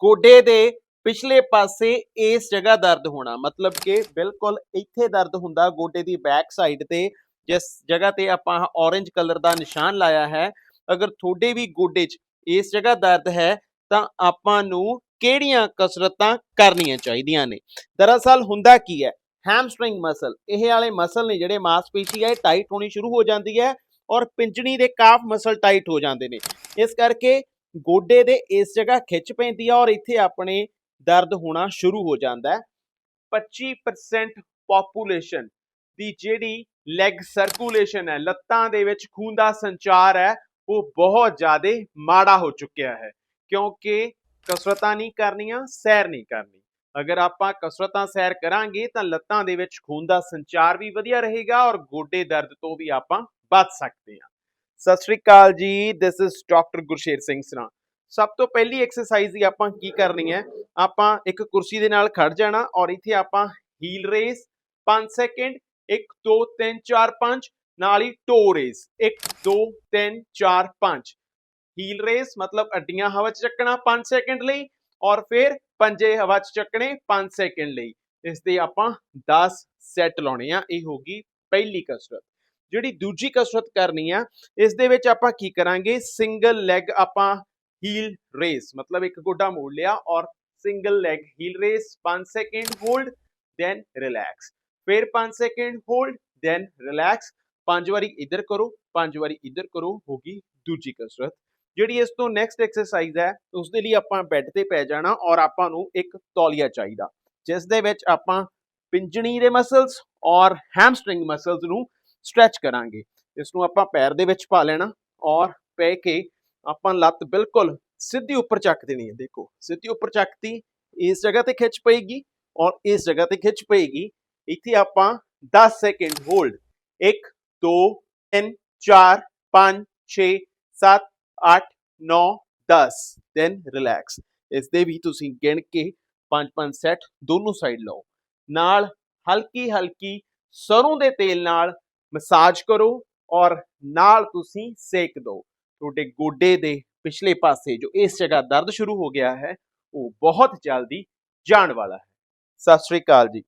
ਗੋਡੇ ਦੇ ਪਿਛਲੇ ਪਾਸੇ ਇਸ ਜਗ੍ਹਾ ਦਰਦ ਹੋਣਾ। ਮਤਲਬ ਕਿ ਬਿਲਕੁਲ ਇੱਥੇ ਦਰਦ ਹੁੰਦਾ ਗੋਡੇ ਦੀ ਬੈਕ ਸਾਈਡ ਤੇ, ਜਿਸ ਜਗ੍ਹਾ ਤੇ ਆਪਾਂ orange ਕਲਰ ਦਾ ਨਿਸ਼ਾਨ ਲਾਇਆ ਹੈ। ਅਗਰ ਤੁਹਾਡੇ ਵੀ ਗੋਡੇ 'ਚ ਇਸ ਜਗ੍ਹਾ ਦਰਦ ਹੈ, ਤਾਂ ਆਪਾਂ ਨੂੰ ਕਿਹੜੀਆਂ ਕਸਰਤਾਂ ਕਰਨੀਆਂ ਚਾਹੀਦੀਆਂ ਨੇ? ਦਰਅਸਲ ਹੁੰਦਾ ਕੀ ਹੈ? ਹੈਮਸਟ੍ਰਿੰਗ ਮਸਲ ਇਹ ਵਾਲੇ ਮਸਲ ਨੇ ਜਿਹੜੇ ਮਾਸਪੇਸ਼ੀ ਹੈ, ਇਹ ਟਾਈਟ ਹੋਣੀ ਸ਼ੁਰੂ ਹੋ ਜਾਂਦੀ ਹੈ ਔਰ ਪਿੰਜਣੀ ਦੇ ਕਾਫ ਮਸਲ ਟਾਈਟ ਹੋ ਜਾਂਦੇ ਨੇ। ਇਸ ਕਰਕੇ ਗੋਡੇ ਦੇ ਇਸ ਜਗ੍ਹਾ ਖਿੱਚ ਪੈਂਦੀ ਆ ਔਰ ਇੱਥੇ ਆਪਣੇ ਦਰਦ ਹੋਣਾ ਸ਼ੁਰੂ ਹੋ ਜਾਂਦਾ ਹੈ। 25% ਪੋਪੂਲੇਸ਼ਨ ਦੀ ਜਿਹੜੀ ਲੈਗ ਸਰਕੂਲੇਸ਼ਨ ਹੈ, ਲੱਤਾਂ ਦੇ ਵਿੱਚ ਖੂਨ ਦਾ ਸੰਚਾਰ ਹੈ, ਉਹ ਬਹੁਤ ਜ਼ਿਆਦਾ ਮਾੜਾ ਹੋ ਚੁੱਕਿਆ ਹੈ। ਕਿਉਂਕਿ ਕਸਰਤਾਂ ਨਹੀਂ ਕਰਨੀਆਂ, ਸੈਰ ਨਹੀਂ ਕਰਨੀ। ਅਗਰ ਆਪਾਂ ਕਸਰਤਾਂ, ਸੈਰ ਕਰਾਂਗੇ ਤਾਂ ਲੱਤਾਂ ਦੇ ਵਿੱਚ ਖੂਨ ਦਾ ਸੰਚਾਰ ਵੀ ਵਧੀਆ ਰਹੇਗਾ ਔਰ ਗੋਡੇ ਦਰਦ ਤੋਂ ਵੀ ਆਪਾਂ ਬਚ ਸਕਦੇ ਹਾਂ। ਸਤਿ ਸ਼੍ਰੀ ਅਕਾਲ ਜੀ this is doctor Gursher Singh Sra. ਸਭ ਤੋਂ ਪਹਿਲੀ ਐਕਸਰਸਾਈਜ਼ ਦੀ ਆਪਾਂ ਕੀ ਕਰਨੀ ਹੈ? ਆਪਾਂ ਇੱਕ ਕੁਰਸੀ ਦੇ ਨਾਲ ਖੜ ਜਾਣਾ ਔਰ ਇੱਥੇ ਆਪਾਂ ਹੀਲ ਰੇਸ 5 ਸੈਕਿੰਡ 1 2 3 4 5 ਨਾਲ ਹੀ ਟੋ ਰੇਸ 1 2 3 4 5 ਹੀਲ ਰੇਸ ਮਤਲਬ ਅੱਡੀਆਂ ਹਵਾ 'ਚ ਚੱਕਣਾ 5 ਸੈਕਿੰਡ ਲਈ ਔਰ ਫਿਰ ਪੰਜੇ ਹਵਾ 'ਚ ਚੱਕਣੇ 5 ਸੈਕਿੰਡ ਲਈ। ਇਸ ਦੇ ਆਪਾਂ 10 ਸੈੱਟ ਲਾਉਣੇ ਆ। ਇਹ ਹੋਗੀ ਪਹਿਲੀ ਕਸਰਤ। ਜਿਹੜੀ ਦੂਜੀ ਕਸਰਤ ਕਰਨੀ ਆ, ਇਸ ਦੇ ਵਿੱਚ ਆਪਾਂ ਕੀ ਕਰਾਂਗੇ? ਸਿੰਗਲ ਲੈਗ ਆਪਾਂ ਹੀਲ ਰੇਸ ਮਤਲਬ ਇੱਕ ਗੋਡਾ ਮੋੜ ਲਿਆ ਔਰ single leg heel raise 5 second hold then relax ਫਿਰ 5 ਸੈਕਿੰਡ ਹੋਲਡ ਦੈਨ ਰਿਲੈਕਸ ਪੰਜ ਵਾਰੀ ਇੱਧਰ ਕਰੋ, ਪੰਜ ਵਾਰੀ ਇੱਧਰ ਕਰੋ ਹੋਗੀ ਦੂਜੀ ਕਸਰਤ। ਜਿਹੜੀ ਇਸ ਤੋਂ ਨੈਕਸਟ ਐਕਸਰਸਾਈਜ਼ ਹੈ ਉਸ ਦੇ ਲਈ ਆਪਾਂ ਬੈੱਡ ਤੇ ਪੈ ਜਾਣਾ ਔਰ ਆਪਾਂ ਨੂੰ ਇੱਕ ਤੌਲੀਆ ਚਾਹੀਦਾ। ਜਿਸ ਦੇ ਵਿੱਚ ਆਪਾਂ ਪਿੰਜਣੀ ਦੇ ਮਸਲਸ ਔਰ ਹੈਮਸਟ੍ਰਿੰਗ ਮਸਲਸ ਨੂੰ ਸਟ੍ਰੈਚ ਕਰਾਂਗੇ। ਇਸ ਨੂੰ ਆਪਾਂ ਪੈਰ ਦੇ ਵਿੱਚ ਪਾ ਲੈਣਾ ਔਰ ਪੈ ਕੇ ਆਪਾਂ ਲੱਤ ਬਿਲਕੁਲ ਸਿੱਧੀ ਉੱਪਰ ਚੱਕ ਦੇਣੀ ਹੈ। ਦੇਖੋ, ਸਿੱਧੀ ਉੱਪਰ ਚੱਕਤੀ, ਇਸ ਜਗ੍ਹਾ ਤੇ ਖਿੱਚ ਪਏਗੀ ਔਰ ਇਸ ਜਗ੍ਹਾ ਤੇ ਖਿੱਚ ਪਏਗੀ। ਇੱਥੇ ਆਪਾਂ 10 ਸੈਕਿੰਡ ਹੋਲਡ 1 2 3 4 5 6 7 8 9 10 ਦੈਨ ਰਿਲੈਕਸ ਇਸ ਦੇ ਵੀ ਤੁਸੀਂ ਗਿਣ ਕੇ 5-5 ਸੈੱਟ ਦੋਨੋਂ ਸਾਈਡ ਲਓ। ਨਾਲ ਹਲਕੀ ਹਲਕੀ ਸਰੋਂ ਦੇ ਤੇਲ ਨਾਲ ਮਸਾਜ ਕਰੋ ਔਰ ਨਾਲ ਤੁਸੀਂ ਸੇਕ ਦਿਓ। ਤੁਹਾਡੇ ਗੋਡੇ ਦੇ ਪਿਛਲੇ ਪਾਸੇ ਜੋ ਇਸ ਜਗ੍ਹਾ ਦਰਦ ਸ਼ੁਰੂ ਹੋ ਗਿਆ ਹੈ, ਉਹ ਬਹੁਤ ਜਲਦੀ ਜਾਣ ਵਾਲਾ ਹੈ। ਸਤਿ ਸ਼੍ਰੀ ਅਕਾਲ ਜੀ।